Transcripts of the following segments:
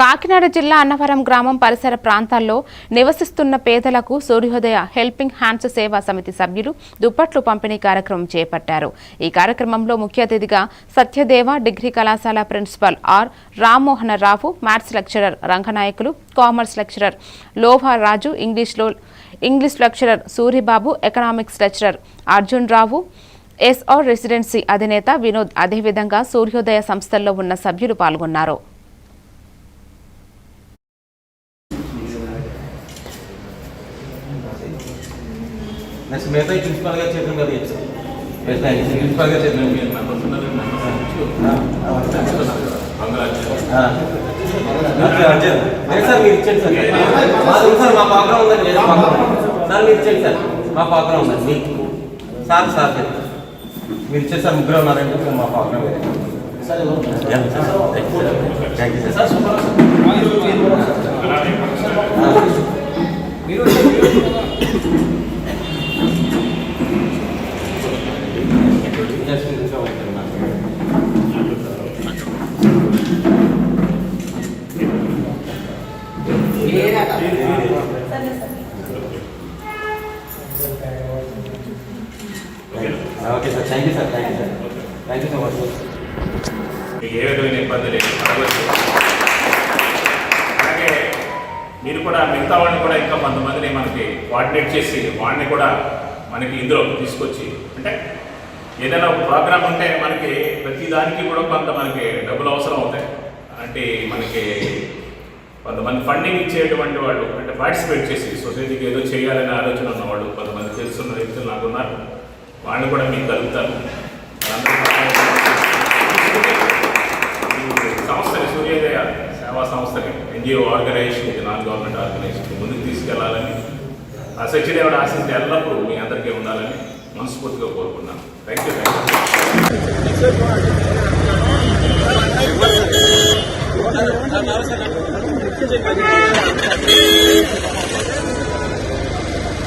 కాకినాడ జిల్లా అన్నవరం గ్రామం పరిసర ప్రాంతాల్లో నివసిస్తున్న పేదలకు సూర్యోదయ హెల్పింగ్ హ్యాండ్స్ సేవా సమితి సభ్యులు దుప్పట్లు పంపిణీ కార్యక్రమం చేపట్టారు. ఈ కార్యక్రమంలో ముఖ్య అతిథిగా సత్యదేవ డిగ్రీ కళాశాల principal R Rammohana Rao maths lecturer Ranganayakulu commerce lecturer Loha Raju ఇంగ్లీష్లో English lecturer Suribabu economics lecturer Arjun Rao SR residency అధినేత వినోద్ అదేవిధంగా సూర్యోదయ సంస్థల్లో ఉన్న సభ్యులు పాల్గొన్నారు. Sir sir. మా పాత్ర ఉందండి. సార్ మీరు సార్. మా పాత్ర ఉందండి. Sir sir. మీరు ఇచ్చేది సార్ ముగ్గురు ఉన్నారంటే మా వేరే. Thank you sir. Okay sir thank you sir thank you sir. Thank you so much మీకు ఏ విధమైన ఇబ్బంది లేదు. అలాగే మీరు కూడా మిగతా వాళ్ళని కూడా ఇంకా కొంతమందిని మనకి కోఆర్డినేట్ చేసి వాళ్ళని కూడా మనకి ఇందులో తీసుకొచ్చి అంటే ఏదైనా ఒక ప్రోగ్రామ్ ఉంటే మనకి ప్రతి దానికి కూడా కొంత మనకి డబ్బులు అవసరం అవుతాయి. అంటే మనకి కొంతమంది ఫండింగ్ ఇచ్చేటువంటి వాళ్ళు అంటే పార్టిసిపేట్ చేసి సొసైటీకి ఏదో చేయాలనే ఆలోచన ఉన్నవాళ్ళు కొంతమంది తెలుసున్న వ్యక్తులు నాకు ఉన్నారు. వాళ్ళని కూడా మీకు కలుగుతారు సంస్థని సూర్యోదయ సేవా సంస్థని ఎన్జిఓ ఆర్గనైజేషన్ ఇది నాన్ గవర్నమెంట్ ఆర్గనైజేషన్ ముందుకు తీసుకెళ్ళాలని ఆ సత్యదేవుడు ఆశించి ఎల్లప్పుడూ మీ అందరికీ ఉండాలని మనస్ఫూర్తిగా కోరుకున్నాను. Thank you thank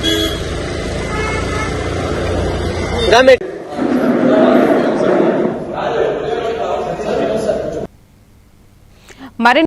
you government